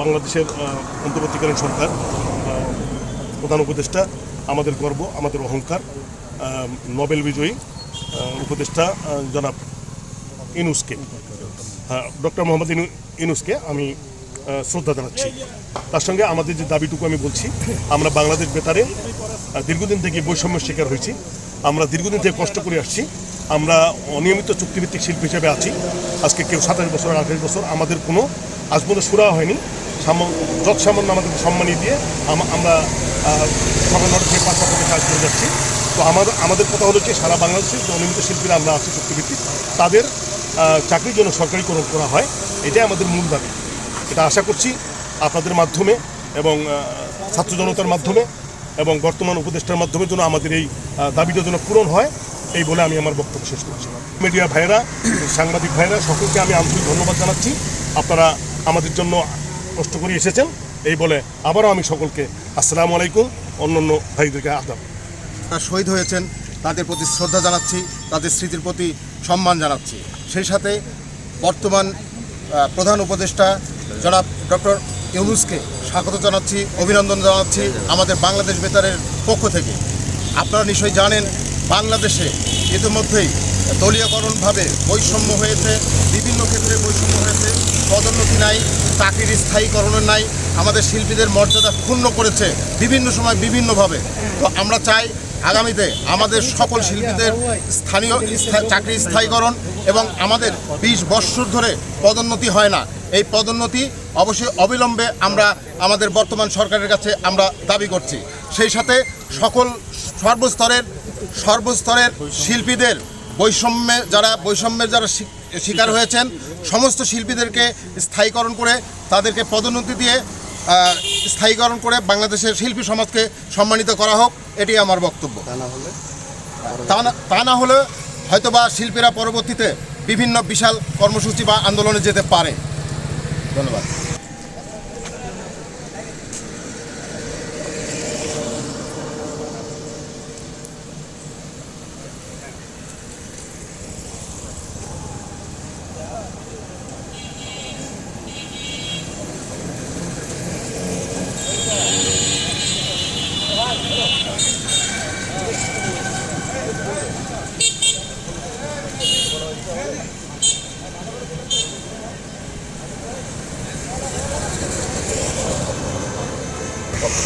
বাংলাদেশের অন্তর্বর্তীকালীন সরকার প্রধান উপদেষ্টা, আমাদের গর্ব, আমাদের অহংকার নোবেল বিজয়ী উপদেষ্টা জনাব ইনুসকে। ডক্টর মোহাম্মদ ইনু, ইনুসকে আমি শ্রদ্ধা জানাচ্ছি। তার সঙ্গে আমাদের যে দাবিটুকু আমি বলছি, আমরা বাংলাদেশ বেতারে দীর্ঘদিন থেকে বৈষম্যের শিকার হয়েছি। আমরা দীর্ঘদিন থেকে কষ্ট করে আসছি। আমরা অনিয়মিত চুক্তিভিত্তিক শিল্পী হিসেবে আছি। আজকে কেউ সাতাশ বছর, আঠাশ বছর আমাদের কোনো আজ পর্যন্ত সুরা হয়নি। যৎ সামান্য আমাদেরকে সম্মানী দিয়ে আমরা সকাল নটা থেকে পাঁচটা কাজ করে যাচ্ছি। তো আমাদের আমাদের কথা হলো যে সারা বাংলাদেশের যে অনিয়মিত শিল্পীরা আমরা আছি চুক্তিভিত্তিক, তাদের চাকরির জন্য সরকারিকরণ করা হয়। এটাই আমাদের মূল দাবি। এটা আশা করছি আপনাদের মাধ্যমে এবং ছাত্র জনতার মাধ্যমে এবং বর্তমান উপদেষ্টার মাধ্যমে যেন আমাদের এই দাবিটা যেন পূরণ হয়। এই বলে আমি আমার বক্তব্য শেষ করছি। মিডিয়া ভাইয়েরা, সাংবাদিক ভাইয়েরা, সকলকে আমি আন্তরিক ধন্যবাদ জানাচ্ছি। আপনারা আমাদের জন্য কষ্ট করে এসেছেন। এই বলে আবারও আমি সকলকে আসসালামু আলাইকুম, অন্যান্য ভাইদেরকে আদাব। তারা শহীদ হয়েছেন, তাদের প্রতি শ্রদ্ধা জানাচ্ছি, তাদের স্মৃতির প্রতি সম্মান জানাচ্ছি। সেই সাথে বর্তমান প্রধান উপদেষ্টা জনাব ডক্টর ইউনুসকে স্বাগত জানাচ্ছি, অভিনন্দন জানাচ্ছি আমাদের বাংলাদেশ বেতারের পক্ষ থেকে। আপনারা নিশ্চয়ই জানেন বাংলাদেশে ইতিমধ্যেই দলীয়করণভাবে বৈষম্য হয়েছে, বিভিন্ন ক্ষেত্রে বৈষম্য হয়েছে, পদোন্নতি নাই, চাকরির স্থায়ীকরণের নাই, আমাদের শিল্পীদের মর্যাদা ক্ষুণ্ণ করেছে বিভিন্ন সময় বিভিন্নভাবে। তো আমরা চাই আগামীতে আমাদের সকল শিল্পীদের স্থানীয় স্থায়ী- চাকরি স্থায়ীকরণ এবং আমাদের বিশ বৎসর ধরে পদোন্নতি হয় না। এই পদোন্নতি অবশ্যই অবিলম্বে আমরা আমাদের বর্তমান সরকারের কাছে আমরা দাবি করছি। সেই সাথে সকল সর্বস্তরের সর্বস্তরের শিল্পীদের বৈষম্যে যারা বৈষম্যের যারা শিকার হয়েছেন সমস্ত শিল্পীদেরকে স্থায়ীকরণ করে তাদেরকে পদোন্নতি দিয়ে স্থায়ীকরণ করে বাংলাদেশের শিল্পী সমাজকে সম্মানিত করা হোক এটি আমার বক্তব্য। তা না হলে? তা না হলে হয়তোবা শিল্পীরা পরবর্তীতে বিভিন্ন বিশাল কর্মসূচি বা আন্দোলনে যেতে পারে। ধন্যবাদ।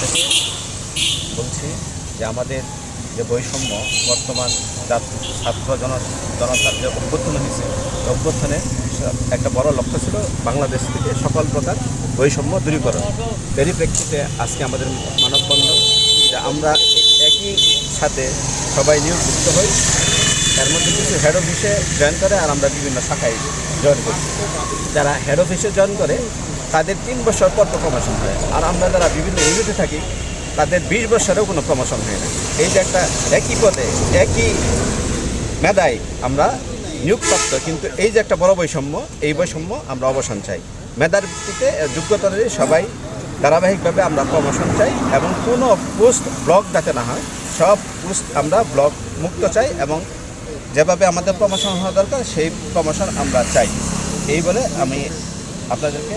থেকে বলছি যে আমাদের যে বৈষম্য বর্তমান ছাত্র জন জনতার যে অভ্যর্থন হয়েছে অভ্যর্থনে একটা বড় লক্ষ্য ছিল বাংলাদেশ থেকে সকল প্রকার বৈষম্য দূরীকরণ। এরই প্রেক্ষিতে আজকে আমাদের মানববন্ধন, যে আমরা একই সাথে সবাই নিয়োগযুক্ত হই। এর মধ্যে কিছু হেড অফিসে জয়েন করে আর আমরা বিভিন্ন শাখায় জয়েন করি যারা হেড অফিসে জয়েন করে তাদের তিন বছর পর তো প্রমোশন হয় আর আমরা যারা বিভিন্ন ইউনিটে থাকি, তাদের বিশ বছরেও কোনো প্রমোশন হয় না। এই যে একটা একই পদে, একই মেধায় আমরা নিয়োগপ্রাপ্ত, কিন্তু এই যে একটা বড় বৈষম্য, এই বৈষম্য আমরা অবসান চাই। মেধার ভিত্তিতে যোগ্যতা সবাই ধারাবাহিকভাবে আমরা প্রমোশন চাই এবং কোনো পোস্ট ব্লক যাতে না হয়, সব পোস্ট আমরা ব্লক মুক্ত চাই এবং যেভাবে আমাদের প্রমোশন হওয়া দরকার, সেই প্রমোশন আমরা চাই। এই বলে আমি আপনাদেরকে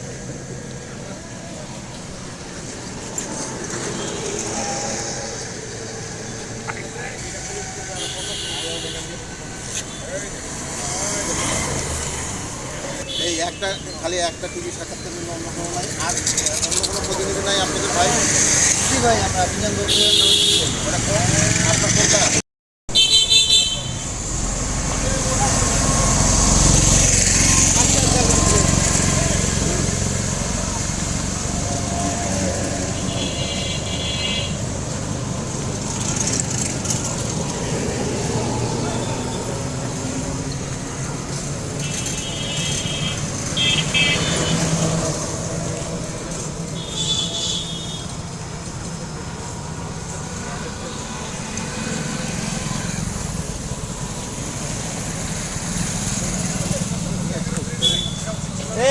একটা খালি একটা টিভি সাক্ষাৎকার জন্য অন্য কোনো নাই। আর অন্য কোনো প্রতিনিধি নাই আপনাদের ভাই? জি ভাই আমরা বিজন আপনার কোনটা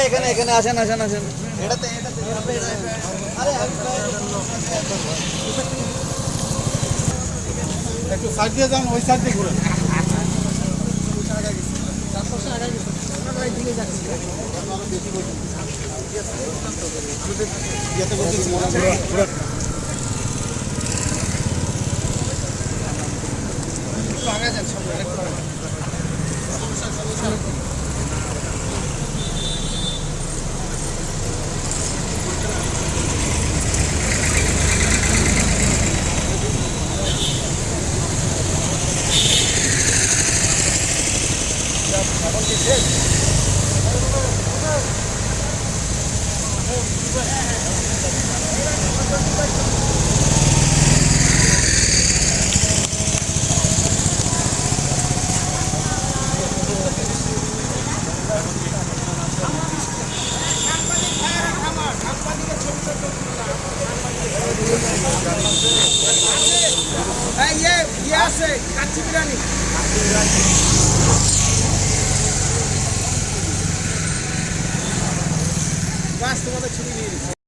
এখানে এখানে আসেন আসেন আসেন। এটাতে এটাতে আরে একটু সাইড দিয়ে যান ওই সাইড দিয়ে ঘুরেন। ইয়ে ইয়ে আছে? কাচ্চি বিরিয়ানি। বাস তোমাদের ছবি gasta uma da Tilly